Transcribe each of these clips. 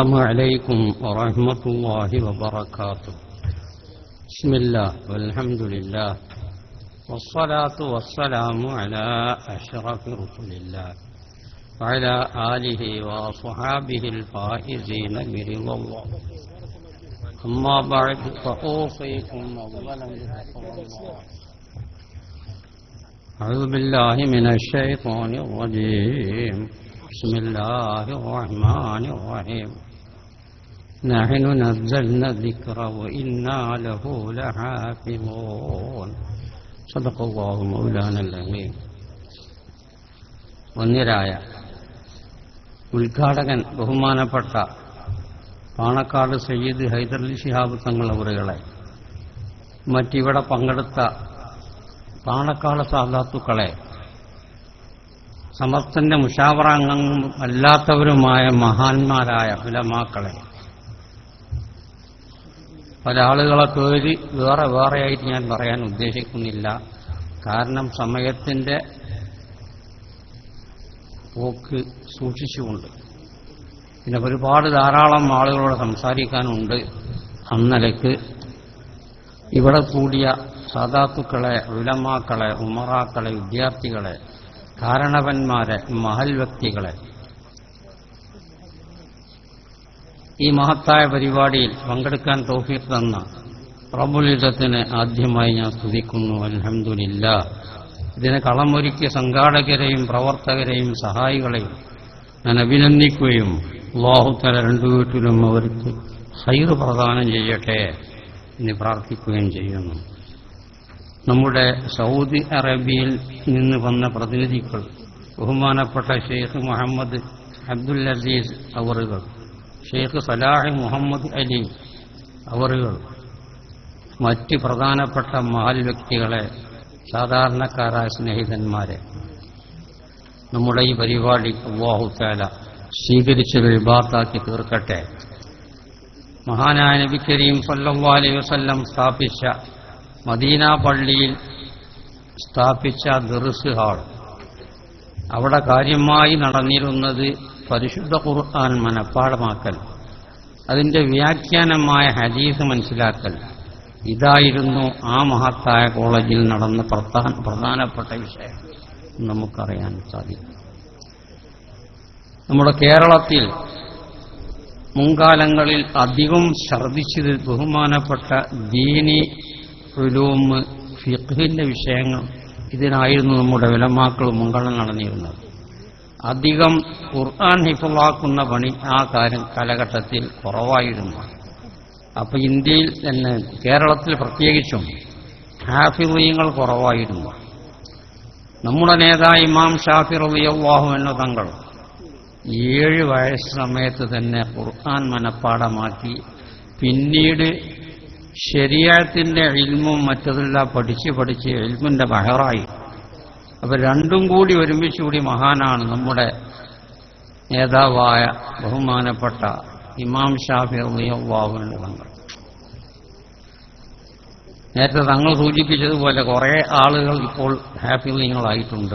السلام عليكم ورحمة الله وبركاته. بسم الله والحمد لله والصلاة والسلام على أشرف رسل الله وعلى آله وصحابه الفائزين برضا. الله أما بعد فأوصيكم أولا الله. أعوذ بالله من الشيطان الرجيم. بسم الله الرحمن الرحيم. نحن نزلنا الذكر وإنا له لحافظون صدق الله مولانا العظيم വന്യരായ ഉദ്ഘാടകൻ ബഹുമാനപ്പെട്ട പാണക്കാട് സയ്യിദ് ഹൈദർലി ശിഹാബ് തങ്ങൾ അവറുകളെ മറ്റിവിടെ പങ്കെടുത്ത പാണക്കാട് സാധാത്തുക്കളെ സമസ്തന്റെ മുഷാവറാംഗങ്ങളും അല്ലാത്തവരുമായ മഹാന്മാരായ ഉലമാക്കളെ പല ആളുകളെ പേര് വേറെ വേറെയായിട്ട് ഞാൻ പറയാൻ ഉദ്ദേശിക്കുന്നില്ല. കാരണം സമയത്തിന്റെ പോക്ക് സൂക്ഷിച്ചുകൊണ്ട്. പിന്നെ ഒരുപാട് ധാരാളം ആളുകളോട് സംസാരിക്കാനുണ്ട്. അന്നലക്ക് ഇവിടെ കൂടിയ സാധാത്തുക്കളെ ഉലമാക്കളെ ഉമറാക്കളെ വിദ്യാർത്ഥികളെ കാരണവന്മാരെ മഹൽ വ്യക്തികളെ ഈ മഹത്തായ പരിപാടിയിൽ പങ്കെടുക്കാൻ തൗഫീഖ് തന്ന പ്രബുലിതത്തിന് ആദ്യമായി ഞാൻ സ്തുതിക്കുന്നു അലഹമില്ല ഇതിന് കളമൊരുക്കിയ സംഘാടകരെയും പ്രവർത്തകരെയും സഹായികളെയും ഞാൻ അഭിനന്ദിക്കുകയും അള്ളാഹുത്തല രണ്ടു വീട്ടിലും അവർക്ക് ഹൈർ പ്രദാനം ചെയ്യട്ടെ എന്ന് പ്രാർത്ഥിക്കുകയും ചെയ്യുന്നു. നമ്മുടെ സൗദി അറേബ്യയിൽ നിന്ന് വന്ന പ്രതിനിധികൾ ബഹുമാനപ്പെട്ട ഷെയ്ഖ് മുഹമ്മദ് അബ്ദുൽ അസീസ് അവറുകൾ ഷെയ്ഖ് സലാഹി മുഹമ്മദ് അലി അവറുകൾ മറ്റ് പ്രധാനപ്പെട്ട മഹൽ വ്യക്തികളെ സാധാരണക്കാരായ സ്നേഹിതന്മാരെ നമ്മുടെ ഈ പരിപാടി അള്ളാഹുത്താല സ്വീകരിച്ച് വിഭാത്താക്കി തീർക്കട്ടെ. മഹാനായ നബി കരീം അലൈഹി വസല്ലം സ്ഥാപിച്ച മദീന പള്ളിയിൽ സ്ഥാപിച്ച ദർസ് ഹാൾ അവിടെ കാര്യമായി നടന്നിരുന്നത് പരിശുദ്ധ ഖുർആൻ മനഃപ്പാടമാക്കൽ അതിന്റെ വ്യാഖ്യാനമായ ഹദീസ് മനസ്സിലാക്കൽ. ഇതായിരുന്നു ആ മഹത്തായ കോളേജിൽ നടന്ന പ്രധാന പ്രധാനപ്പെട്ട വിഷയം. നമുക്കറിയാൻ സാധിക്കും. നമ്മുടെ കേരളത്തിൽ മുൻകാലങ്ങളിൽ അധികം ഛർദിച്ചത് ബഹുമാനപ്പെട്ട ദീനി ഉലൂമ് ഫിഖിന്റെ വിഷയങ്ങൾ. ഇതിനായിരുന്നു നമ്മുടെ വിലമാക്കൾ മുൻഗണന നടന്നിരുന്നത്. അധികം ഖുർആൻ ഹിഫുള്ളാക്കുന്ന പണി ആ കാര്യം കാലഘട്ടത്തിൽ കുറവായിരുന്നു. അപ്പൊ ഇന്ത്യയിൽ തന്നെ കേരളത്തിൽ പ്രത്യേകിച്ചും ഹാഫിറിയങ്ങൾ കുറവായിരുന്നു. നമ്മുടെ നേതാ ഇമാം ഷാഫി റബിയാഹു എന്ന തങ്ങൾ ഏഴ് വയസ്സ് സമയത്ത് തന്നെ ഖുർആൻ മനപ്പാടമാക്കി പിന്നീട് ശരിയാത്തിന്റെ ഇൽമും മറ്റതെല്ലാം പഠിച്ച് പഠിച്ച് ഇൽമിന്റെ ബഹറായി. അപ്പൊ രണ്ടും കൂടി ഒരുമിച്ച് കൂടി മഹാനാണ് നമ്മുടെ നേതാവായ ബഹുമാനപ്പെട്ട ഇമാം ഷാഫി റളിയല്ലാഹുവിന്റെ തങ്ങൾ. നേരത്തെ തങ്ങൾ സൂചിപ്പിച്ചതുപോലെ കുറെ ആളുകൾ ഇപ്പോൾ ഹാഫിളീങ്ങളായിട്ടുണ്ട്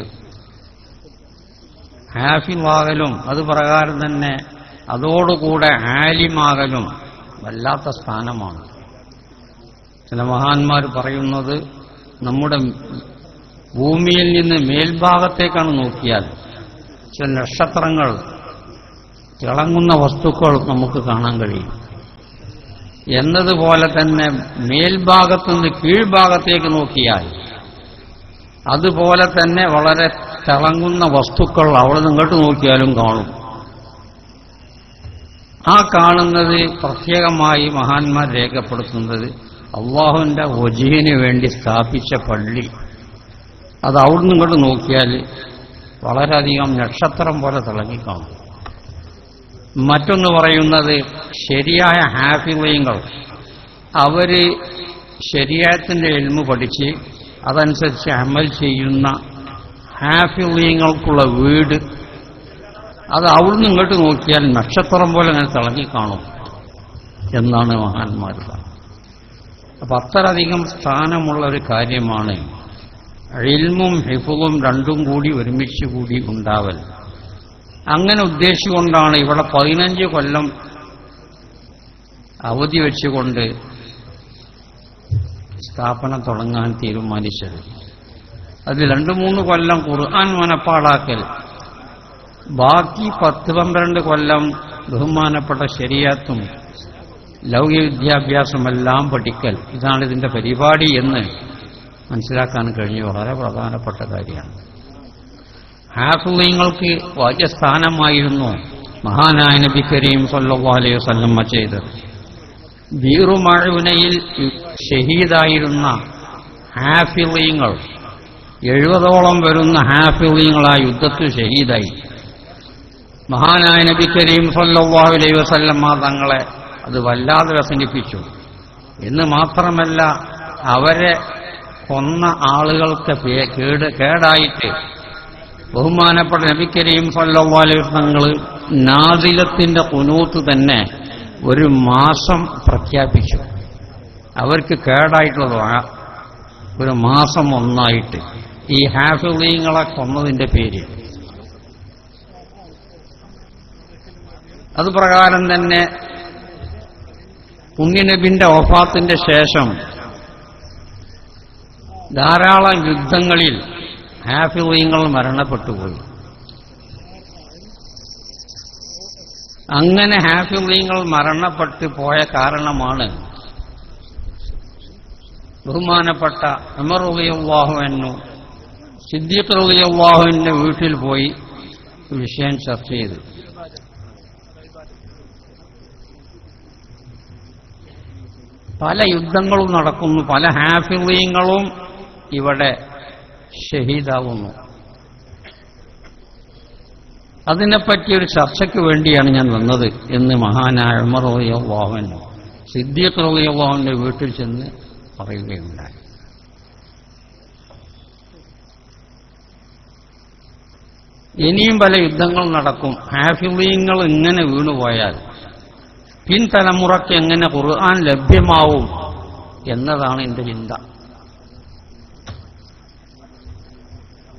ഹാഫിളാകലും അത് പ്രകാരം തന്നെ അതോടുകൂടെ ആലിമാകലും വല്ലാത്ത സ്ഥാനമാണ്. ചില മഹാന്മാർ പറയുന്നത് നമ്മുടെ ഭൂമിയിൽ നിന്ന് മേൽഭാഗത്തേക്കാണ് നോക്കിയാൽ ചില നക്ഷത്രങ്ങൾ തിളങ്ങുന്ന വസ്തുക്കൾ നമുക്ക് കാണാൻ കഴിയും. എന്നതുപോലെ തന്നെ മേൽഭാഗത്തുനിന്ന് കീഴ്ഭാഗത്തേക്ക് നോക്കിയാൽ അതുപോലെ തന്നെ വളരെ തിളങ്ങുന്ന വസ്തുക്കൾ അവിടെ നിങ്ങോട്ട് നോക്കിയാലും കാണും. ആ കാണുന്നത് പ്രത്യേകമായി മഹാന്മാർ രേഖപ്പെടുത്തുന്നത് അള്ളാഹുവിന്റെ ഒജീന് വേണ്ടി സ്ഥാപിച്ച പള്ളി. അത് അവിടുന്ന് ഇങ്ങോട്ട് നോക്കിയാൽ വളരെയധികം നക്ഷത്രം പോലെ തിളങ്ങിക്കാണും. മറ്റൊന്ന് പറയുന്നത് ശരിയായ ഹാഫിളയങ്ങൾ അവർ ശരിയായത്തിന്റെ എൽമ് പഠിച്ച് അതനുസരിച്ച് അമൽ ചെയ്യുന്ന ഹാഫിളയങ്ങൾക്കുള്ള വീട്. അത് അവിടുന്ന് ഇങ്ങോട്ട് നോക്കിയാൽ നക്ഷത്രം പോലെ അങ്ങനെ തിളങ്ങിക്കാണും എന്നാണ് മഹാന്മാരുടെ അപ്പൊ അത്രയധികം സ്ഥാനമുള്ള ഒരു കാര്യമാണ് ഇൽമും ഹിഫുവും രണ്ടും കൂടി ഒരുമിച്ച് കൂടി ഉണ്ടാവൽ. അങ്ങനെ ഉദ്ദേശിച്ചുകൊണ്ടാണ് ഇവിടെ പതിനഞ്ച് കൊല്ലം അവധി വെച്ചുകൊണ്ട് സ്ഥാപനം തുടങ്ങാൻ തീരുമാനിച്ചത്. അത് രണ്ടു മൂന്ന് കൊല്ലം ഖുർആൻ മനപ്പാടാക്കൽ ബാക്കി പത്ത് പന്ത്രണ്ട് കൊല്ലം ബഹുമാനപ്പെട്ട ശരിയാത്തും ലൗകിക വിദ്യാഭ്യാസമെല്ലാം പഠിക്കൽ. ഇതാണ് ഇതിന്റെ പരിപാടി എന്ന് മനസ്സിലാക്കാൻ കഴിഞ്ഞ. വളരെ പ്രധാനപ്പെട്ട കാര്യമാണ്. ഹാഫുലിങ്ങൾക്ക് വലിയ സ്ഥാനമായിരുന്നു മഹാനായ നബി കരീം സല്ലല്ലാഹു അലൈഹി വസല്ലമ ചെയ്തത്. ബീറുമഴുനയിൽ ഷഹീദായിരുന്ന ഹാഫിളീങ്ങൾ എഴുപതോളം വരുന്ന ഹാഫിളീങ്ങൾ ആ യുദ്ധത്തിൽ ഷഹീദായി. മഹാനായ നബി കരീം സല്ലല്ലാഹു അലൈഹി വസല്ലമ്മ തങ്ങളെ അത് വല്ലാതെ വ്യസനിപ്പിച്ചു. എന്ന് മാത്രമല്ല അവരെ കൊന്ന ആളുകൾക്ക് കേട് കേടായിട്ട് ബഹുമാനപ്പെട്ട നബി കരീം സല്ലല്ലാഹു അലൈഹി തങ്ങൾ നാദിലത്തിന്റെ കുനൂത്ത് തന്നെ ഒരു മാസം പ്രഖ്യാപിച്ചു. അവർക്ക് കേടായിട്ടുള്ളതാണ് ഒരു മാസം ഒന്നായിട്ട് ഈ ഹാഫിളീങ്ങളെ കൊന്നതിന്റെ പേര്. അത് പ്രകാരം തന്നെ കുഞ്ഞിനബിന്റെ ഒഫാത്തിന്റെ ശേഷം ധാരാളം യുദ്ധങ്ങളിൽ ഹാഫിളീങ്ങൾ മരണപ്പെട്ടുപോയി. അങ്ങനെ ഹാഫിളീങ്ങൾ മരണപ്പെട്ടു പോയ കാരണമാണ് ബഹുമാനപ്പെട്ട ഉലിയല്ലാഹുവിനു സിദ്ദീഖ് ഉലിയല്ലാഹുവിന്റെ വീട്ടിൽ പോയി വിഷയം ചർച്ച ചെയ്തു. പല യുദ്ധങ്ങളും നടക്കുന്നു പല ഹാഫിളീങ്ങളും ഇവിടെ ഷഹീദാവുന്നു. അതിനെപ്പറ്റി ഒരു ചർച്ചയ്ക്ക് വേണ്ടിയാണ് ഞാൻ വന്നത് എന്ന് മഹാനായ ഉമർ റളിയല്ലാഹുവിൻ സിദ്ദീഖ് റളിയല്ലാഹുവിന്റെ വീട്ടിൽ ചെന്ന് പറയുകയുണ്ടായി. ഇനിയും പല യുദ്ധങ്ങൾ നടക്കും. ഹാഫിളീങ്ങൾ ഇങ്ങനെ വീണുപോയാൽ പിൻതലമുറയ്ക്ക് എങ്ങനെ ഖുർആൻ ലഭ്യമാവും എന്നതാണ് എന്റെ ചിന്ത.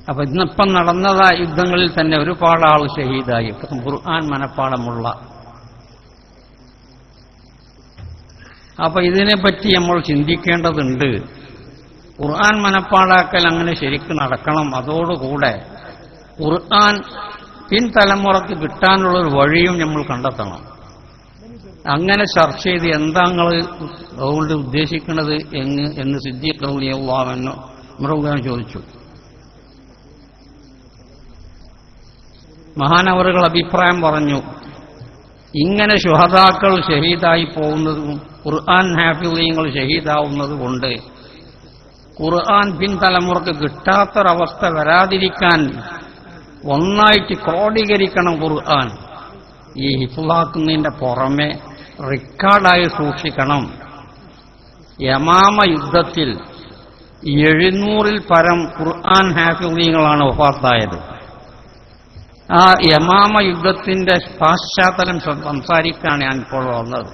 അപ്പൊ ഇന്നിപ്പം നടന്നതാ യുദ്ധങ്ങളിൽ തന്നെ ഒരുപാട് ആൾ ഷഹീദായി. ഖുർആൻ മനപ്പാടമുള്ള. അപ്പൊ ഇതിനെപ്പറ്റി നമ്മൾ ചിന്തിക്കേണ്ടതുണ്ട്. ഖുർആൻ മനപ്പാടാക്കൽ അങ്ങനെ ശരിക്കും നടക്കണം. അതോടുകൂടെ ഖുർആൻ പിൻതലമുറക്ക് കിട്ടാനുള്ളൊരു വഴിയും നമ്മൾ കണ്ടെത്തണം. അങ്ങനെ ചർച്ച ചെയ്ത് എന്താങ്ങൾ അതുകൊണ്ട് ഉദ്ദേശിക്കുന്നത് എന്ന് എന്ന് സിദ്ദീഖ് റളിയല്ലാഹുവിനോ മൃഗം ചോദിച്ചു. മഹാനവറുകൾ അഭിപ്രായം പറഞ്ഞു ഇങ്ങനെ ശുഹതാക്കൾ ഷഹീദായി പോകുന്നതും ഖുർആൻ ഹാഫിളീങ്ങൾ ഷഹീദാവുന്നത് കൊണ്ട് ഖുർആൻ പിൻതലമുറക്ക് കിട്ടാത്തൊരവസ്ഥ വരാതിരിക്കാൻ ഒന്നായിട്ട് ക്രോഡീകരിക്കണം ഖുർആൻ. ഈ ഹിഫുലാക്കുന്നതിന്റെ പുറമെ റെക്കോർഡായി സൂക്ഷിക്കണം. യമാമ യുദ്ധത്തിൽ എഴുന്നൂറിൽ പരം ഖുർആൻ ഹാഫിളീങ്ങളാണ് വഫാത്തായത്. ആ യമാമ യുദ്ധത്തിന്റെ പാശ്ചാത്തലം സംസാരിക്കാണ് ഞാൻ ഇപ്പോൾ വന്നത്.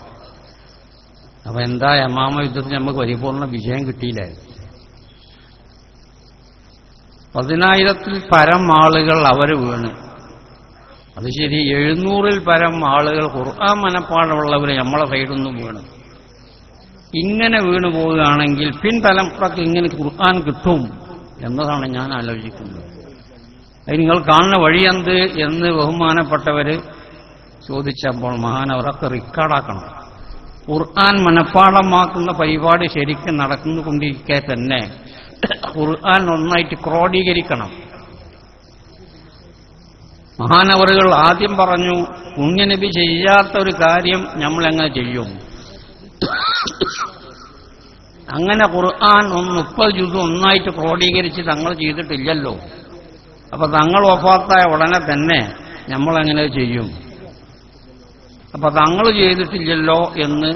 അപ്പൊ എന്താ യമാമ യുദ്ധത്തിന് നമുക്ക് പരിപൂർണ വിജയം കിട്ടിയില്ലായിരുന്നു പതിനായിരത്തിൽ പരം ആളുകൾ അവർ വീണ്. അത് ശരി എഴുന്നൂറിൽ പരം ആളുകൾ ഖുർആൻ മനപ്പാടുള്ളവർ നമ്മളെ സൈഡിൽ നിന്നും വീണ്. ഇങ്ങനെ വീണു പോവുകയാണെങ്കിൽ പിൻതലമുറക്ക് ഇങ്ങനെ ഖുർആൻ കിട്ടും എന്നതാണ് ഞാൻ ആലോചിക്കുന്നത്. അത് നിങ്ങൾ കാണുന്ന വഴി എന്ത് എന്ന് ബഹുമാനപ്പെട്ടവര് ചോദിച്ചപ്പോൾ മഹാനവരൊക്കെ റിക്കാർഡാക്കണം ഖുർആൻ മനഃപ്പാടമാക്കുന്ന പരിപാടി ശരിക്കും നടന്നുകൊണ്ടിരിക്കെ തന്നെ ഖുർആൻ ഒന്നായിട്ട് ക്രോഡീകരിക്കണം. മഹാനവറുകൾ ആദ്യം പറഞ്ഞു പുണ്യനബി ചെയ്യാത്ത ഒരു കാര്യം നമ്മൾ എങ്ങനെ ചെയ്യും? അങ്ങനെ ഖുർആൻ ഒന്ന് മുപ്പത് ജുസ് ഒന്നായിട്ട് ക്രോഡീകരിച്ച് തങ്ങൾ ചെയ്തിട്ടില്ലല്ലോ. അപ്പൊ തങ്ങൾ ഒഫാത്തായ ഉടനെ തന്നെ നമ്മൾ എങ്ങനെ ചെയ്യും? അപ്പൊ തങ്ങൾ ചെയ്തിട്ടില്ലല്ലോ എന്ന്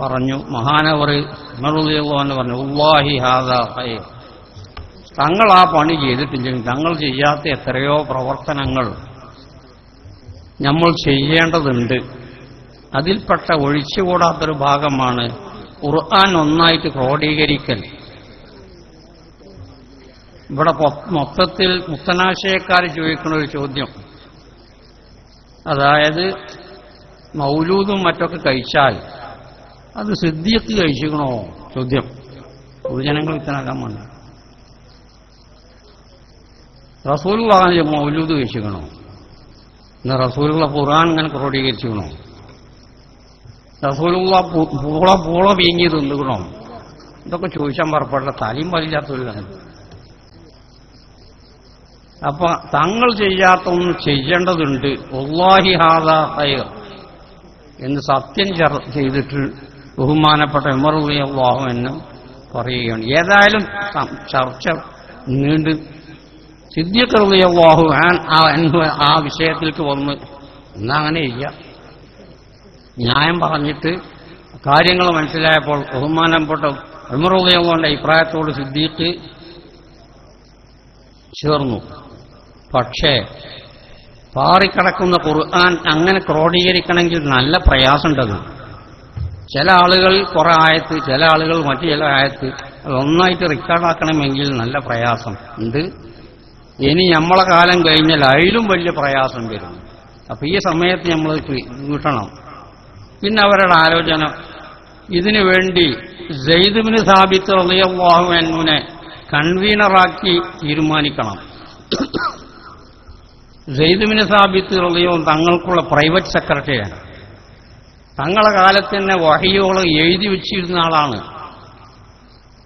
പറഞ്ഞു മഹാനവർ എന്ന് പറഞ്ഞു ഉള്ളാഹി ഹാദ തങ്ങൾ ആ പണി ചെയ്തിട്ടില്ലെങ്കിൽ തങ്ങൾ ചെയ്യാത്ത എത്രയോ പ്രവർത്തനങ്ങൾ നമ്മൾ ചെയ്യേണ്ടതുണ്ട്. അതിൽപ്പെട്ട ഒഴിച്ചുകൂടാത്തൊരു ഭാഗമാണ് ഖുർആൻ ഒന്നായിട്ട് ക്രോഡീകരിക്കൽ. ഇവിടെ മൊത്തത്തിൽ മുത്തനാശയക്കാർ ചോദിക്കുന്ന ഒരു ചോദ്യം. അതായത് മൗലൂദും മറ്റൊക്കെ കഴിച്ചാൽ അത് സിദ്ധിയത്ത് കഴിച്ചിക്കണോ ചോദ്യം. പൊതുജനങ്ങൾ ഇത്തനാക്കാൻ വേണ്ട റസൂലുള്ള മൗലൂദ് കഴിച്ചിക്കണോ എന്നാൽ റസൂലുള്ള ഖുർആൻ ഇങ്ങനെ ക്രോഡീകരിച്ചിക്കണോ റസൂലുള്ള പൂള പൂള വീങ്ങി തിന്നുകണോ ഇതൊക്കെ ചോദിച്ചാൻ പറപ്പെട്ട തലയും പതില്ലാത്തൊരു കാര്യം അപ്പൊ തങ്ങൾ ചെയ്യാത്ത ഒന്ന് ചെയ്യേണ്ടതുണ്ട്. ഒല്ലാഹി ഹാദാ ഹൈർ എന്ന് സത്യം ചെയ്തിട്ട് ബഹുമാനപ്പെട്ട ഉമറുള്ളാഹു എന്ന് പറയുകയാണ്. ഏതായാലും ചർച്ച നീണ്ട്. സിദ്ധിക്കറുള്ളാഹു ആ വിഷയത്തിലേക്ക് വന്ന് എന്നാ അങ്ങനെ ചെയ്യാം ന്യായം പറഞ്ഞിട്ട് കാര്യങ്ങൾ മനസ്സിലായപ്പോൾ ബഹുമാനപ്പെട്ട ഉമറുള്ളാഹുവിന്റെ അഭിപ്രായത്തോട് സിദ്ദീഖ് ചേർന്നു. പക്ഷേ പാറിക്കിടക്കുന്ന ഖുർആൻ അങ്ങനെ ക്രോഡീകരിക്കണമെങ്കിൽ നല്ല പ്രയാസമുണ്ടത്. ചില ആളുകൾ കുറെ ആയത്ത് ചില ആളുകൾ മറ്റു ചില ആയത്ത് അതൊന്നായിട്ട് റെക്കോർഡാക്കണമെങ്കിൽ നല്ല പ്രയാസം ഉണ്ട്. ഇനി നമ്മളെ കാലം കഴിഞ്ഞാൽ അതിലും വലിയ പ്രയാസം വരും. അപ്പൊ ഈ സമയത്ത് നമ്മൾ കിട്ടണം. പിന്നെ അവരുടെ ആലോചന ഇതിനു വേണ്ടി ജയ്ദുബിന് സ്ഥാപിത്ത് റളിയല്ലാഹുവിനെ കൺവീനറാക്കി തീരുമാനിക്കണം. ജയ്ദുബിന് സാബിത്ത് റളിയവും തങ്ങൾക്കുള്ള പ്രൈവറ്റ് സെക്രട്ടറിയാണ്. തങ്ങളെ കാലത്ത് തന്നെ വഹിയോളം എഴുതി വെച്ചിരുന്ന ആളാണ്.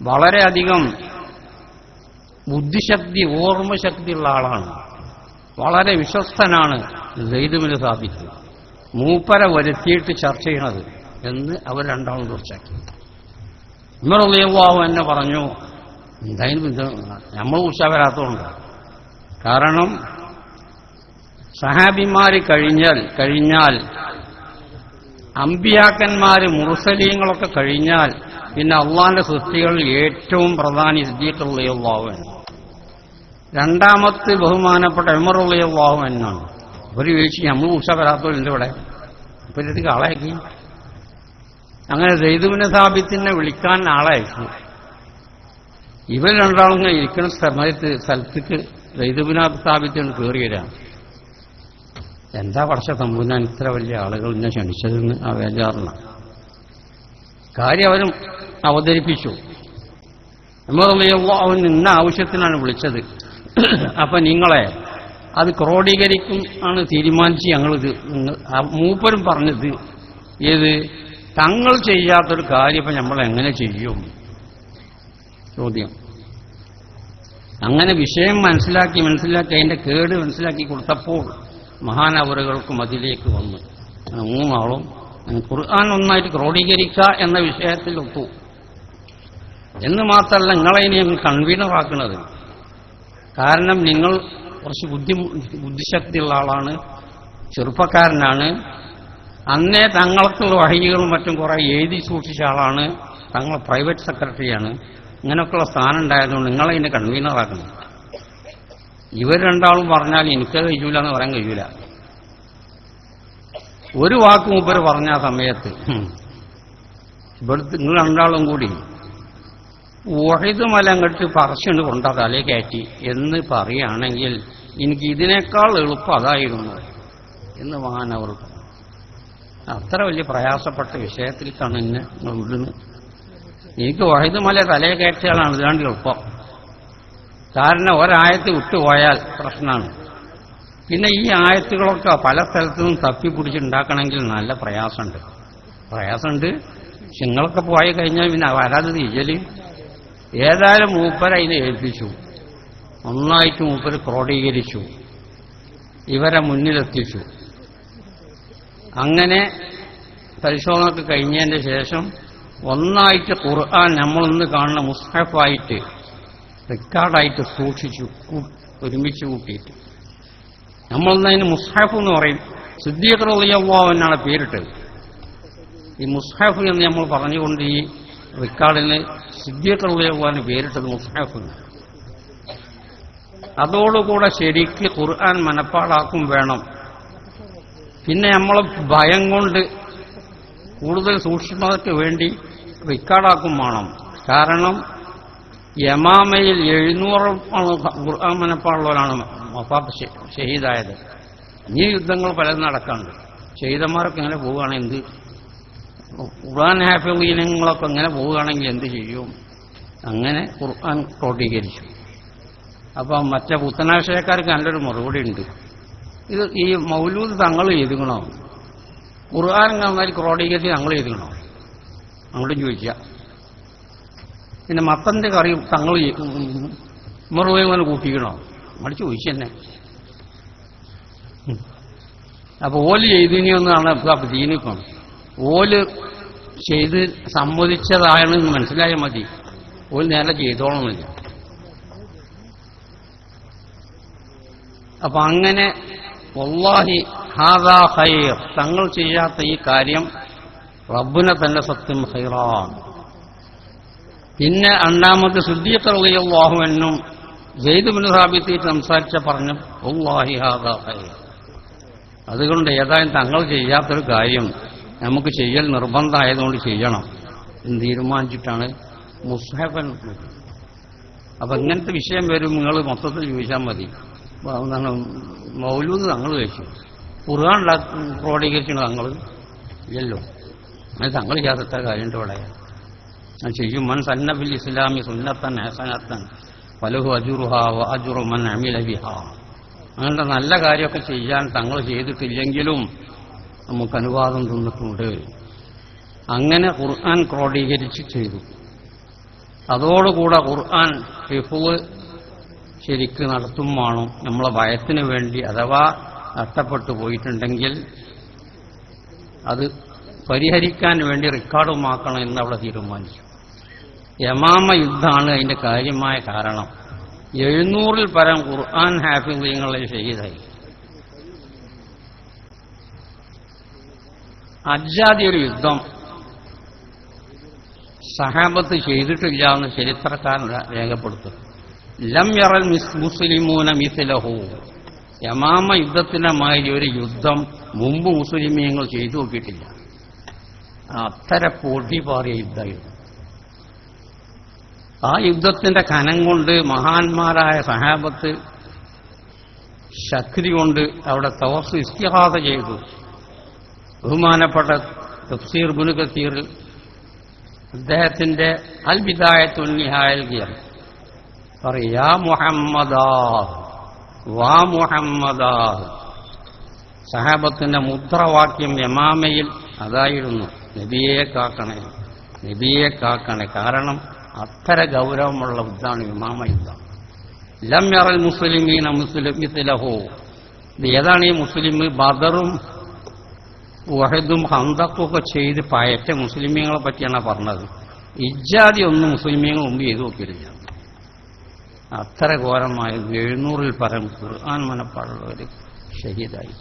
വളരെയധികം ബുദ്ധിശക്തി ഓർമ്മശക്തിയുള്ള ആളാണ്. വളരെ വിശ്വസ്തനാണ് ജയ്ദുബിന് സാബിത്ത്. മൂപ്പര വരുത്തിയിട്ട് ചർച്ച ചെയ്യണത് എന്ന് അവർ രണ്ടാളും തീർച്ചയാക്കി ഉമറുള്ളാഹു എന്നെ പറഞ്ഞു എന്തായാലും നമ്മൾ ഉത്സാഹരാത്തതുകൊണ്ട് കാരണം സഹാബിമാര് കഴിഞ്ഞാൽ കഴിഞ്ഞാൽ അമ്പിയാക്കന്മാര് മുറുസലീങ്ങളൊക്കെ കഴിഞ്ഞാൽ പിന്നെ അള്ളാന്റെ സൃഷ്ടികളിൽ ഏറ്റവും പ്രധാനി സിദ്ദീഖുള്ളാഹുവൻ രണ്ടാമത്തെ ബഹുമാനപ്പെട്ട എമറുള്ളാഹു എന്നാണ് ഒരു വീഴ്ച നമ്മൾ ഉഷ വരാത്തവരുണ്ട് ഇവിടെ. ഇത് ആളയക്കി അങ്ങനെ ജയ്തുവിനെ സാബിത്തിനെ വിളിക്കാൻ ആളയച്ചു ഇവർ രണ്ടാളും ഇരിക്കുന്ന സമയത്ത് സ്ഥലത്തേക്ക് ജയ്തുബിനെ സ്ഥാപിത്തിന് കയറി വരാം എന്താ വർഷ തമ്പുരാൻ ഇത്ര വലിയ ആളുകൾ എന്നെ ക്ഷണിച്ചതെന്ന് ആ വേജാറിന? കാര്യം അവരും അവതരിപ്പിച്ചു. അവൻ ഇന്ന ആവശ്യത്തിനാണ് വിളിച്ചത്. അപ്പൊ നിങ്ങളെ അത് ക്രോഡീകരിക്കും ആണ് തീരുമാനിച്ച് ഞങ്ങളിത് മൂപ്പരും പറഞ്ഞത്. ഏത്? തങ്ങൾ ചെയ്യാത്തൊരു കാര്യം ഇപ്പൊ നമ്മൾ എങ്ങനെ ചെയ്യും? ചോദ്യം. അങ്ങനെ വിഷയം മനസ്സിലാക്കി മനസ്സിലാക്കി അതിന്റെ കേട് മനസ്സിലാക്കി കൊടുത്തപ്പോൾ മഹാനവറുകൾക്കും അതിലേക്ക് വന്നു. മൂന്നാളും ഖുർആൻ ഒന്നായിട്ട് ക്രോഡീകരിക്കുക എന്ന വിഷയത്തിൽ ഒത്തു എന്ന് മാത്രമല്ല നിങ്ങളെ ഇനി ഞങ്ങൾ കൺവീനറാക്കുന്നത് കാരണം നിങ്ങൾ കുറച്ച് ബുദ്ധി ബുദ്ധിശക്തിയുള്ള ആളാണ് ചെറുപ്പക്കാരനാണ്. അന്നേ തങ്ങൾക്കുള്ള വഹികളും മറ്റും കുറെ എഴുതി സൂക്ഷിച്ച ആളാണ് തങ്ങൾ പ്രൈവറ്റ് സെക്രട്ടറിയാണ് ഇങ്ങനെയൊക്കെയുള്ള സ്ഥാനം ഉണ്ടായതുകൊണ്ട് നിങ്ങളെ ഇനി കൺവീനറാക്കണം ഇവർ രണ്ടാളും പറഞ്ഞാൽ എനിക്ക് കഴിയൂല എന്ന് പറയാൻ കഴിയൂല. ഒരു വാക്ക് മൂപ്പര് പറഞ്ഞ സമയത്ത് ഇവിടുത്തെ നിങ്ങൾ രണ്ടാളും കൂടി ഒഴിത് മലങ്ങട്ട് പറച്ചുകൊണ്ട് കൊണ്ട തലേ കയറ്റി എന്ന് പറയുകയാണെങ്കിൽ എനിക്ക് ഇതിനേക്കാൾ എളുപ്പം അതായിരുന്നു എന്ന് മഹാനവർ അത്ര വലിയ പ്രയാസപ്പെട്ട വിഷയത്തിൽ എന്നെ നിങ്ങൾ വിടുന്നത്. എനിക്ക് ഒഴിത് മല തലേ കയറ്റിയാലാണ് ഇതാണ്ട് എളുപ്പം. കാരണം ഒരായത്ത് വിട്ടുപോയാൽ പ്രശ്നമാണ്. പിന്നെ ഈ ആയത്തുകളൊക്കെ പല സ്ഥലത്തു നിന്നും തപ്പിപ്പിടിച്ചുണ്ടാക്കണമെങ്കിൽ നല്ല പ്രയാസമുണ്ട്. പ്രയാസമുണ്ട്. നിങ്ങളൊക്കെ പോയി കഴിഞ്ഞാൽ പിന്നെ വരാതെ തിരിച്ചൽ ഏതായാലും മൂപ്പരെ അതിനെ ഏൽപ്പിച്ചു. ഒന്നായിട്ട് മൂപ്പര് ക്രോഡീകരിച്ചു. ഇവരെ മുന്നിലെത്തിച്ചു. അങ്ങനെ പരിശോധനക്ക് കഴിഞ്ഞതിന്റെ ശേഷം ഒന്നായിട്ട് ഖുർആൻ നമ്മളൊന്ന് കാണുന്ന മുസ്ഹഫായിട്ട്. റെക്കോർഡായിട്ട് സൂക്ഷിച്ചു ഒരുമിച്ച് കൂട്ടിയിട്ട്. നമ്മളതിന് മുസ്ഹാഫ് എന്ന് പറയും. സിദ്ദീഖ് റളിയല്ലാഹു എന്നാണ് പേരിട്ടത്. ഈ മുസ്ഹാഫ് എന്ന് നമ്മൾ പറഞ്ഞുകൊണ്ട് ഈ റെക്കോർഡിന് സിദ്ദീഖ് പേരിട്ടത് മുസ്ഹാഫ് എന്ന്. അതോടുകൂടെ ശരിക്ക് ഖുർആൻ മനപ്പാടാക്കും വേണം. പിന്നെ നമ്മൾ ഭയം കൊണ്ട് കൂടുതൽ സൂക്ഷ്മതയ്ക്ക് വേണ്ടി റെക്കോർഡാക്കും വേണം. കാരണം യമാമയിൽ എഴുന്നൂറ് ഖുർആൻ മനപ്പാടുള്ളവരാണ് മൊഫാത്ത് ഷഹീദായത്. ഇനി യുദ്ധങ്ങൾ പലതും നടക്കാണ്ട് ഷഹീദന്മാരൊക്കെ ഇങ്ങനെ പോവുകയാണെങ്കിൽ എന്ത്? ഖുർആൻ ഹാഫിളീനങ്ങളൊക്കെ ഇങ്ങനെ പോവുകയാണെങ്കിൽ എന്ത് ചെയ്യും? അങ്ങനെ ഖുർആൻ ക്രോഡീകരിച്ചു. അപ്പം മറ്റേ പുത്തനാശയക്കാർക്ക് നല്ലൊരു മറുപടി ഉണ്ട്. ഇത് ഈ മൗലൂദ് തങ്ങൾ എഴുതുകണോ ഖുർആൻ നന്നായി ക്രോഡീകരിച്ച് ഞങ്ങൾ എഴുതുകണോ അങ്ങോട്ടും ചോദിക്കുക പിന്നെ മത്തന്റെ കറി തങ്ങൾ മറുപടി കൂട്ടിക്കണോ? നമ്മൾ ചോദിച്ചു തന്നെ. അപ്പൊ ഓൽ ചെയ്തിനിയൊന്നാണ് അപ്പൊ ദീനിപ്പം ഓൽ ചെയ്ത് സമ്മതിച്ചതാണെന്ന് മനസ്സിലായാൽ മതി. ഓൽ നേരെ ചെയ്തോളന്നില്ല അപ്പൊ അങ്ങനെ വല്ലാഹി ഹാദാ ഹൈർ തങ്ങൾ ചെയ്യാത്ത ഈ കാര്യം റബ്ബിനെ തന്നെ സത്യം ഹൈറാണ് പിന്നെ രണ്ടാമത് സുദ്ദീഖ്ലാഹു എന്നും ജയ്ദ് ബിൻ സാബിത്തി സംസാരിച്ച പറഞ്ഞു അതുകൊണ്ട് ഏതായാലും തങ്ങൾ ചെയ്യാത്തൊരു കാര്യം നമുക്ക് ചെയ്യൽ നിർബന്ധമായതുകൊണ്ട് ചെയ്യണം. എന്ന് തീരുമാനിച്ചിട്ടാണ് മുസ്ഹഫൻ അപ്പൊ ഇങ്ങനത്തെ വിഷയം വരും നിങ്ങൾ മൊത്തത്തിൽ ചോദിച്ചാൽ മതി. മൗലൂദ് തങ്ങൾ കഴിച്ചു ഖുർആൻ ക്രോഡീകരിച്ചു തങ്ങൾ. ഇല്ലല്ലോ. അത് തങ്ങൾ ചെയ്യാത്ത കാര്യമുണ്ട് ഇവിടെ. അത് ചെയ്യും മൻ സന്നബിൽ ഇസ്ലാമി സുന്നത്തൻ ഹസനത്തൻ പലഹു അജുറുഹ അജുറു മൻ അങ്ങനത്തെ നല്ല കാര്യമൊക്കെ ചെയ്യാൻ തങ്ങൾ ചെയ്തിട്ടില്ലെങ്കിലും നമുക്ക് അനുവാദം തന്നിട്ടുണ്ട്. അങ്ങനെ ഖുർആൻ ക്രോഡീകരിച്ച് ചെയ്തു. അതോടുകൂടെ ഖുർആൻ ഹിഫുവ് ശരിക്ക് നടത്തും വേണം നമ്മളെ ഭയത്തിന് വേണ്ടി അഥവാ നഷ്ടപ്പെട്ടു പോയിട്ടുണ്ടെങ്കിൽ അത് പരിഹരിക്കാൻ വേണ്ടി റെക്കോർഡുമാക്കണം എന്ന് അവിടെ തീരുമാനിച്ചു. യമാമ യുദ്ധമാണ് അതിന്റെ കാര്യമായ കാരണം. എഴുന്നൂറിൽ പരം ഖുർആൻ ഹാഫിങ്ങളെ ഷഹീദായി അജാതി ഒരു യുദ്ധം. സഹാബത്ത് ചെയ്തിട്ടില്ല എന്ന് ചരിത്രക്കാരൻ രേഖപ്പെടുത്തും ലം യറൽ മിസ് മുസ്ലിമൂന മിസിലഹു. യമാമ യുദ്ധത്തിന്റെ മാതിരി ഒരു യുദ്ധം മുമ്പ് മുസ്ലിമീങ്ങൾ ചെയ്തു നോക്കിയിട്ടില്ല. അത്തര പൊടി പാറിയ യുദ്ധമായിരുന്നു ആ യുദ്ധത്തിന്റെ കനം കൊണ്ട് മഹാന്മാരായ സഹാബത്ത് ശക്തി കൊണ്ട് അവിടെ തവസ് ഇസ്തിഹാസ ചെയ്തു. ബഹുമാനപ്പെട്ട തഫ്സീർ ബുനു കസീറിൽ അദ്ദേഹത്തിന്റെ അൽ തുന്നിഹായൽ ഗിയർ പറയാ മുഹമ്മദാ വാ മുഹമ്മദാ. സഹാബത്തിന്റെ മുദ്രവാക്യം യമാമയിൽ അതായിരുന്നു നബിയെ കാക്കണേ നബിയെ കാക്കണേ. കാരണം അത്തര ഗൗരവമുള്ള യുദ്ധമാണ് ഇമാമ യുദ്ധം. ലം യറൽ മുസ്ലിമീന മുസ്ലിമിത്തിലഹോ ഏതാണ് ഈ മുസ്ലിം ബദറും വഹദും ഹന്തക്കൊക്കെ ചെയ്ത് പയറ്റ മുസ്ലിമീങ്ങളെ പറ്റിയാണ് പറഞ്ഞത്. ഇജാതി ഒന്നും മുസ്ലിമീങ്ങൾ മുമ്പ് ചെയ്തു നോക്കിയില്ല അത്ര ഘോരമായ എഴുന്നൂറിൽ പരം ഖുർആൻ മനപ്പാടുള്ളവർ ഷഹീദായി.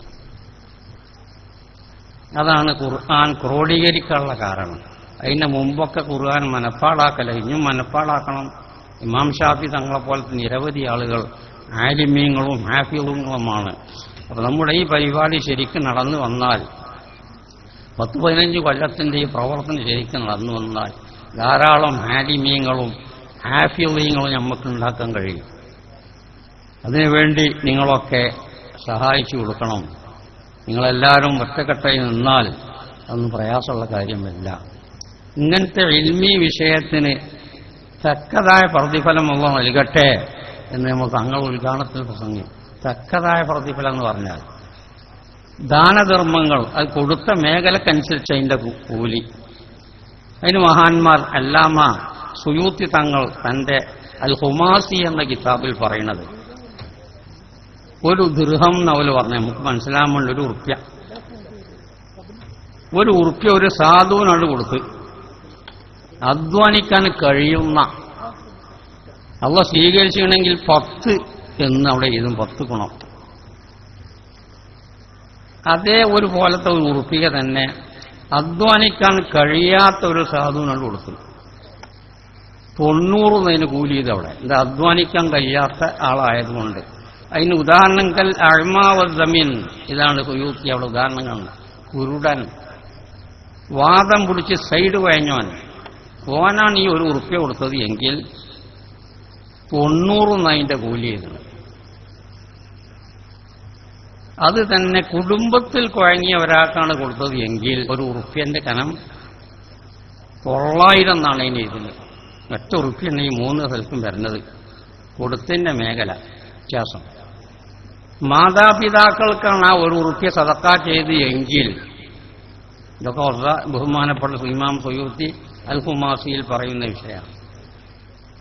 അതാണ് ഖുർആൻ ക്രോഡീകരിക്കാനുള്ള കാരണം. അതിന് മുമ്പൊക്കെ ഖുർആൻ മനപ്പാടാക്കല ഇനിയും മനപ്പാടാക്കണം. ഇമാം ഷാഫി തങ്ങളെ പോലത്തെ നിരവധി ആളുകൾ ആലിമ്യങ്ങളും ഹാഫിളുകളുമാണ് അപ്പൊ നമ്മുടെ ഈ പരിപാടി ശരിക്കും നടന്നു വന്നാൽ പത്ത് പതിനഞ്ച് കൊല്ലത്തിന്റെ ഈ പ്രവർത്തനം ശരിക്കും നടന്നു വന്നാൽ ധാരാളം ഹാലിമീങ്ങളും ഹാഫിളീങ്ങളും നമുക്ക് ഉണ്ടാക്കാൻ കഴിയും. അതിനുവേണ്ടി നിങ്ങളൊക്കെ സഹായിച്ചു കൊടുക്കണം. നിങ്ങളെല്ലാവരും ഒറ്റക്കെട്ടായി നിന്നാൽ അതൊന്നും പ്രയാസമുള്ള കാര്യമല്ല. ഇങ്ങനത്തെ ഇൽമി വിഷയത്തിന് തക്കതായ പ്രതിഫലം ഉള്ള നൽകട്ടെ എന്ന് നമ്മൾ തങ്ങൾ ഉദ്ഘാടനത്തിൽ പ്രസംഗം തക്കതായ പ്രതിഫലം എന്ന് പറഞ്ഞാൽ ദാനധർമ്മങ്ങൾ അത് കൊടുത്ത മേഖലക്കനുസരിച്ച് അതിന്റെ കൂലി. അതിന് മഹാന്മാർ അല്ലാമ സുയൂത്തി തങ്ങൾ തന്റെ അൽ ഹുമാസി എന്ന കിതാബിൽ പറയുന്നത്. ഒരു ദൃഹം നവൽ പറഞ്ഞു നമുക്ക് മനസ്സിലാകുമ്പോൾ ഒരു ഉറുപ്പ്യ. ഒരു ഉറുപ്പ്യ ഒരു സാധുവിനോട് കൊടുത്ത് അധ്വാനിക്കാൻ കഴിയുന്ന അവ സ്വീകരിച്ചിട്ടുണ്ടെങ്കിൽ പത്ത് എന്ന് അവിടെ എഴുതും പത്ത് ഗുണം. അതേ ഒരു പോലത്തെ ഒരു ഉറുപ്പിക തന്നെ അധ്വാനിക്കാൻ കഴിയാത്ത ഒരു സാധുവിനോട് കൊടുക്കുന്നു തൊണ്ണൂറ് എന്നതിന് കൂലി ചെയ്ത് അവിടെ. ഇത് അധ്വാനിക്കാൻ കഴിയാത്ത ആളായതുകൊണ്ട്. അതിന് ഉദാഹരണങ്ങൾ അഴ്മാവദ്മീൻ ഇതാണ് കുയൂത്തി അവിടെ ഉദാഹരണങ്ങൾ. കുരുടൻ. വാദം പിടിച്ച് സൈഡ് വഴഞ്ഞോൻ ഓനാണ് ഈ ഒരു ഉറുപ്പ്യ കൊടുത്തത് എങ്കിൽ തൊണ്ണൂറ് എന്നതിന്റെ കൂലി ചെയ്തത് അത് തന്നെ കുടുംബത്തിൽ കുഴങ്ങിയ ഒരാൾക്കാണ് കൊടുത്തത് എങ്കിൽ ഒരു ഉറുപ്പ്യന്റെ കനം തൊള്ളായിരം നാണയം ഇതിന് ഒറ്റ ഉറുപ്പ്യാണ് ഈ മൂന്ന് സ്ഥലത്തും വരുന്നത്. കൊടുത്തിന്റെ മേഖല വ്യത്യാസം. മാതാപിതാക്കൾക്കാണ് ആ ഒരു ഉറുപ്പ്യ സതക്ക ചെയ്ത് എങ്കിൽ ഇതൊക്കെ ബഹുമാനപ്പെട്ട ഇമാം സുയൂത്തി അൽ ഹുമാസിയിൽ പറയുന്ന വിഷയമാണ്.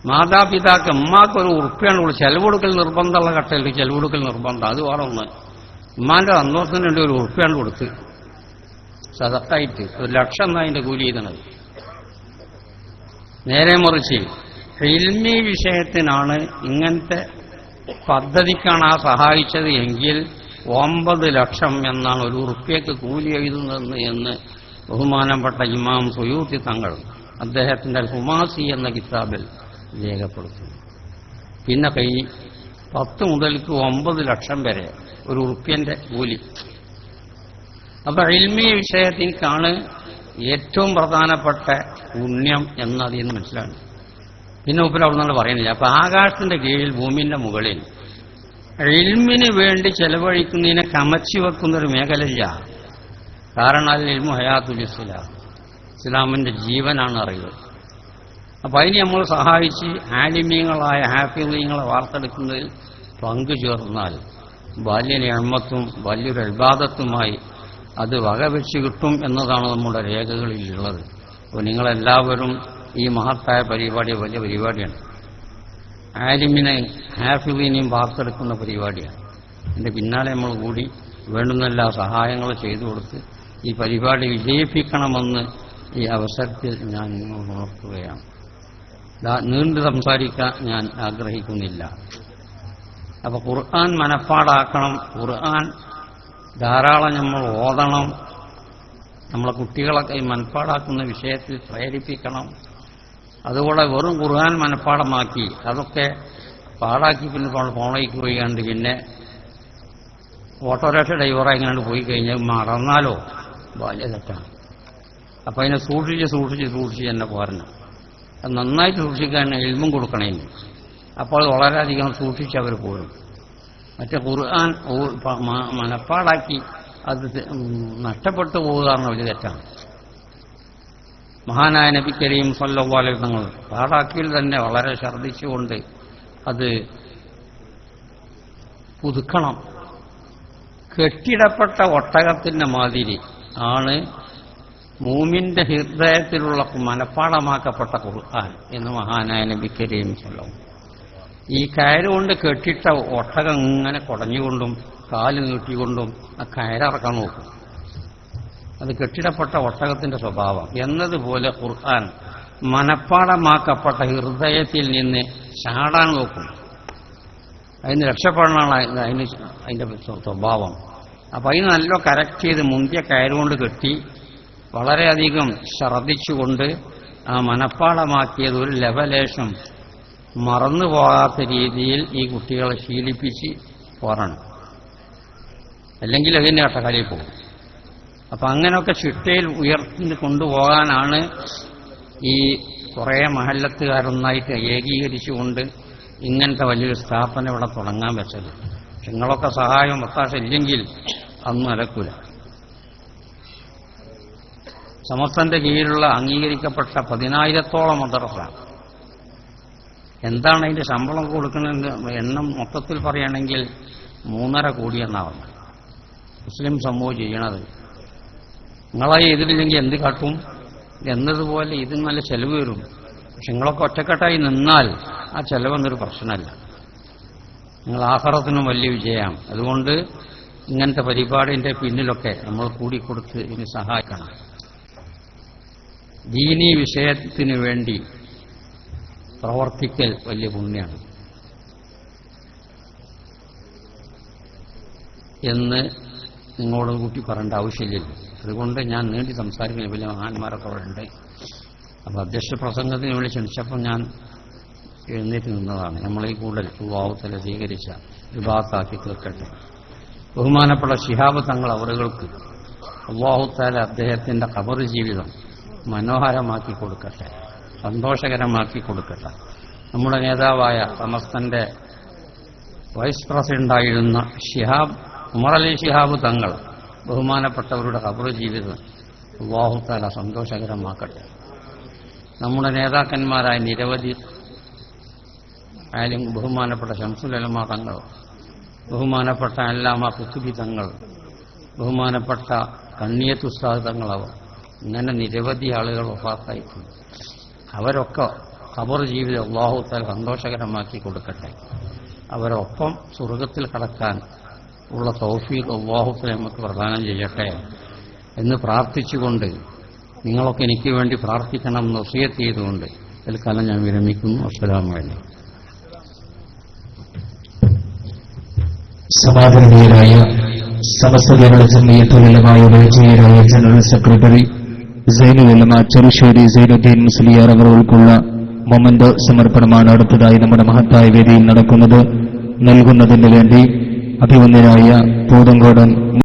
മാതാപിതാക്കൾ ഉമ്മാക്കൊരു ഉറുപ്പ്യാണ് ചെലവ് കൊടുക്കൽ നിർബന്ധമുള്ള ഘട്ടത്തിൽ ചെലവ് കൊടുക്കൽ നിർബന്ധം. അത് വേറെ ഒന്ന്. ഉമ്മാന്റെ സന്തോഷത്തിന് വേണ്ടി ഒരു ഉറുപ്പ്യാണ് കൊടുത്ത്. സതക്കായിട്ട് ഒരു ലക്ഷം എന്നാ അതിന്റെ കൂലി ചെയ്തത് നേരെ മറിച്ച് ഫിൽമി വിഷയത്തിനാണ് ഇങ്ങനത്തെ പദ്ധതിക്കാണ് ആ സഹായിച്ചത് എങ്കിൽ ഒമ്പത് ലക്ഷം എന്നാണ് ഒരു ഉറുപ്പ്യക്ക് കൂലി എഴുതുന്നത് എന്ന് ബഹുമാനപ്പെട്ട ഇമാം സുയൂത്തി തങ്ങൾ അദ്ദേഹത്തിന്റെ ഹുമാസി എന്ന കിതാബിൽ രേഖപ്പെടുത്തുന്നു. പിന്നെ കൈ പത്ത് മുതൽക്ക് ഒമ്പത് ലക്ഷം വരെ ഒരു ഉറുപ്പ്യന്റെ കൂലി. അപ്പൊ ഇൽമി വിഷയത്തിനാണ് ഏറ്റവും പ്രധാനപ്പെട്ട പുണ്യം എന്നതിൽ നിന്ന് മനസ്സിലാണ് പിന്നെ ഉപ്പിൽ അവിടെ നിന്ന് പറയുന്നില്ല. അപ്പൊ ആകാശത്തിന്റെ കീഴിൽ ഭൂമിന്റെ മുകളിൽ എൽമിന് വേണ്ടി ചെലവഴിക്കുന്നതിനെ കമച്ചി വെക്കുന്ന ഒരു മേഖലയില്ല. കാരണം അതിൽ ഇൽമു ഹയാത്തുൽ ഇസ്ലാം. ഇസ്ലാമിന്റെ ജീവനാണ് അറിവ്. അപ്പൊ അതിന് നമ്മൾ സഹായിച്ച് ആലിമീങ്ങളായ ഹാഫിമീങ്ങളെ വാർത്തെടുക്കുന്നതിൽ പങ്കു ചേർന്നാൽ വലിയ നിയമത്തും വലിയൊരു അൽബാദത്തുമായി അത് വകവെച്ച് കിട്ടും എന്നതാണ് നമ്മുടെ രേഖകളിലുള്ളത്. അപ്പോൾ നിങ്ങളെല്ലാവരും ഈ മഹത്തായ പരിപാടി വലിയ പരിപാടിയാണ്. ആലിമിനെ ഹാഫിലിനെയും വാർത്തെടുക്കുന്ന പരിപാടിയാണ്. എന്റെ പിന്നാലെ നമ്മൾ കൂടി വേണ്ടുന്ന എല്ലാ സഹായങ്ങളും ചെയ്തു കൊടുത്ത് ഈ പരിപാടി വിജയിപ്പിക്കണമെന്ന് ഈ അവസരത്തിൽ ഞാൻ നിങ്ങളോട് ദാ- നീണ്ടു സംസാരിക്കാൻ ഞാൻ ആഗ്രഹിക്കുന്നില്ല. അപ്പൊ ഖുർആൻ മനപ്പാടാക്കണം. ഖുർആൻ ധാരാളം നമ്മൾ ഓതണം. നമ്മളെ കുട്ടികളൊക്കെ ഈ മനപ്പാടാക്കുന്ന വിഷയത്തിൽ പ്രേരിപ്പിക്കണം. അതുകൂടെ വെറും ഖുർആൻ മനപ്പാടമാക്കി അതൊക്കെ പാടാക്കി പിന്നെ ഫോണിലേക്ക് പോയി കണ്ട് പിന്നെ ഓട്ടോറിക്ഷ ഡ്രൈവറായി ഇങ്ങനെ പോയി കഴിഞ്ഞാൽ മറന്നാലോ? വലിയ അപ്പം അതിനെ സൂക്ഷിച്ച് സൂക്ഷിച്ച് സൂക്ഷിച്ച് തന്നെ പോരണം. അത് നന്നായിട്ട് സൂക്ഷിക്കാൻ എൽമും കൊടുക്കണേ അപ്പോൾ അത് വളരെയധികം സൂക്ഷിച്ച് അവർ പോരും. മറ്റേ ഖുർആൻ മനപ്പാടാക്കി അത് നഷ്ടപ്പെട്ടു പോവുക എന്ന വലിയ തെറ്റാണ്. മഹാനായ നബി കരീം പാടാക്കിയിൽ തന്നെ വളരെ ഛർദ്ദിച്ചുകൊണ്ട് അത് പുതുക്കണം. കെട്ടിടപ്പെട്ട ഒട്ടകത്തിന്റെ മാതിരി ആണ് മൂമിന്റെ ഹൃദയത്തിലുള്ള മനപ്പാടമാക്കപ്പെട്ട ഖുർആൻ എന്ന് മഹാനായ നബി കരീം സ്വല്ലം ഈ കയറുകൊണ്ട് കെട്ടിട്ട ഒട്ടകം ഇങ്ങനെ കുടഞ്ഞുകൊണ്ടും കാൽ നീട്ടിക്കൊണ്ടും ആ കയറിറക്കാൻ നോക്കും. അത് കെട്ടിടപ്പെട്ട ഒട്ടകത്തിന്റെ സ്വഭാവം. എന്നതുപോലെ ഖുർആൻ മനപ്പാടമാക്കപ്പെട്ട ഹൃദയത്തിൽ നിന്ന് ചാടാൻ നോക്കും. അതിന് രക്ഷപ്പെടാനാണ് അതിന് അതിന് അതിന്റെ സ്വഭാവം. അപ്പൊ അതിന് നല്ല കറക്റ്റ് ചെയ്ത് മുന്തിയ കയറുകൊണ്ട് കെട്ടി വളരെയധികം ശ്രദ്ധിച്ചുകൊണ്ട് ആ മനപ്പാളമാക്കിയത് ഒരു ലവലേശം മറന്നു പോകാത്ത രീതിയിൽ ഈ കുട്ടികളെ ശീലിപ്പിച്ച് പോരണം. അല്ലെങ്കിൽ അതിന്റെ കട്ടക്കാലിൽ പോകും. അപ്പൊ അങ്ങനെയൊക്കെ ചിട്ടയിൽ ഉയർത്തി കൊണ്ടുപോകാനാണ് ഈ കുറേ മഹല്ലത്തുകാരൊന്നായിട്ട് ഏകീകരിച്ചുകൊണ്ട് ഇങ്ങനത്തെ വലിയൊരു സ്ഥാപനം ഇവിടെ തുടങ്ങാൻ വെച്ചത്. നിങ്ങളൊക്കെ സഹായം ഒത്താശ ഇല്ലെങ്കിൽ അന്ന് നടക്കൂല സമസ്തന്റെ കീഴിലുള്ള അംഗീകരിക്കപ്പെട്ട പതിനായിരത്തോളം മദ്രസ. എന്താണ് അതിന്റെ ശമ്പളം കൊടുക്കുന്നത് എണ്ണം മൊത്തത്തിൽ പറയുകയാണെങ്കിൽ മൂന്നര കോടിയെന്നാണ് മുസ്ലിം സമൂഹം ചെയ്യണത്. നിങ്ങളെ എതിരില്ലെങ്കിൽ എന്ത് കാട്ടും? എന്നതുപോലെ ഇത് നല്ല ചെലവ് വരും. പക്ഷെ നിങ്ങളൊക്കെ ഒറ്റക്കെട്ടായി നിന്നാൽ ആ ചെലവെന്നൊരു പ്രശ്നമല്ല. നിങ്ങൾ ആഹാരത്തിനും വലിയ വിജയമാണ്. അതുകൊണ്ട് ഇങ്ങനത്തെ പരിപാടിന്റെ പിന്നിലൊക്കെ നമ്മൾ കൂടിക്കൊടുത്ത് ഇതിന് സഹായിക്കണം. ദീനീ വിഷയത്തിന് വേണ്ടി പ്രവർത്തിക്കൽ വലിയ പുണ്യമാണ് എന്ന് നിങ്ങളോട് കൂട്ടി പറയേണ്ട ആവശ്യമില്ല. അതുകൊണ്ട് ഞാൻ നീണ്ടി സംസാരിക്കുന്ന വലിയ മഹാന്മാരൊക്കെ ഉണ്ട്. അപ്പോൾ അധ്യക്ഷ പ്രസംഗത്തിന് വേണ്ടി ക്ഷണിച്ചപ്പോൾ ഞാൻ എഴുന്നേറ്റ് നിന്നതാണ്. നമ്മളെ ഈ വാവുത്തല സ്വീകരിച്ച വിഭാഗത്താക്കി തീർക്കട്ടെ. ബഹുമാനപ്പെട്ട ഷിഹാബ് തങ്ങൾ അവറുകൾക്ക് അള്ളാഹുത്താല അദ്ദേഹത്തിന്റെ കബർ ജീവിതം മനോഹരമാക്കി കൊടുക്കട്ടെ. സന്തോഷകരമാക്കി കൊടുക്കട്ടെ. നമ്മുടെ നേതാവായ സമസ്തന്റെ വൈസ് പ്രസിഡന്റായിരുന്ന ഷിഹാബ് ഉമർ അലി ശിഹാബ് തങ്ങൾ ബഹുമാനപ്പെട്ടവരുടെ ഖബർ ജീവിതം അള്ളാഹുത്താല സന്തോഷകരമാക്കട്ടെ. നമ്മുടെ നേതാക്കന്മാരായ നിരവധി ആയാലും ബഹുമാനപ്പെട്ട ശംസുലമ തങ്ങൾ ബഹുമാനപ്പെട്ട അല്ലാമ കുത്തുബി തങ്ങൾ ബഹുമാനപ്പെട്ട കണ്ണിയത്തുസ്താദ് തങ്ങളവർ ഇങ്ങനെ നിരവധി ആളുകൾ ഒഫാത്തായിട്ടുണ്ട് അവരൊക്കെ ഖബർ ജീവിതം അള്ളാഹുത്താൽ സന്തോഷകരമാക്കി കൊടുക്കട്ടെ. അവരൊപ്പം സ്വർഗത്തിൽ കടക്കാൻ ഉള്ള തൗഫീഖ് അള്ളാഹുത്താൽ നമുക്ക് പ്രദാനം ചെയ്യട്ടെ എന്ന് പ്രാർത്ഥിച്ചുകൊണ്ട് നിങ്ങളൊക്കെ എനിക്ക് വേണ്ടി പ്രാർത്ഥിക്കണം എന്ന് ഒസിയത്ത് ചെയ്തുകൊണ്ട് തൽക്കാലം ഞാൻ വിരമിക്കുന്നു. അസ്സലാമു സമാദരണീയരായ സമസ്ത കേരള ജമിയത്തുലമായ ഉപാധ്യയരായ ജനറൽ സെക്രട്ടറി സൈനുലമ ചെറുശ്ശേരി സൈനുദ്ദീൻ മുസ്ലിയാർ അവറുകൾക്കുള്ള മൊമന്റ് സമർപ്പണമാണ് അടുത്തതായി നമ്മുടെ മഹത്തായ വേദിയിൽ നടക്കുന്നത്. നൽകുന്നതിന് വേണ്ടി അഭിമന്യനായ പൂതങ്കോടൻ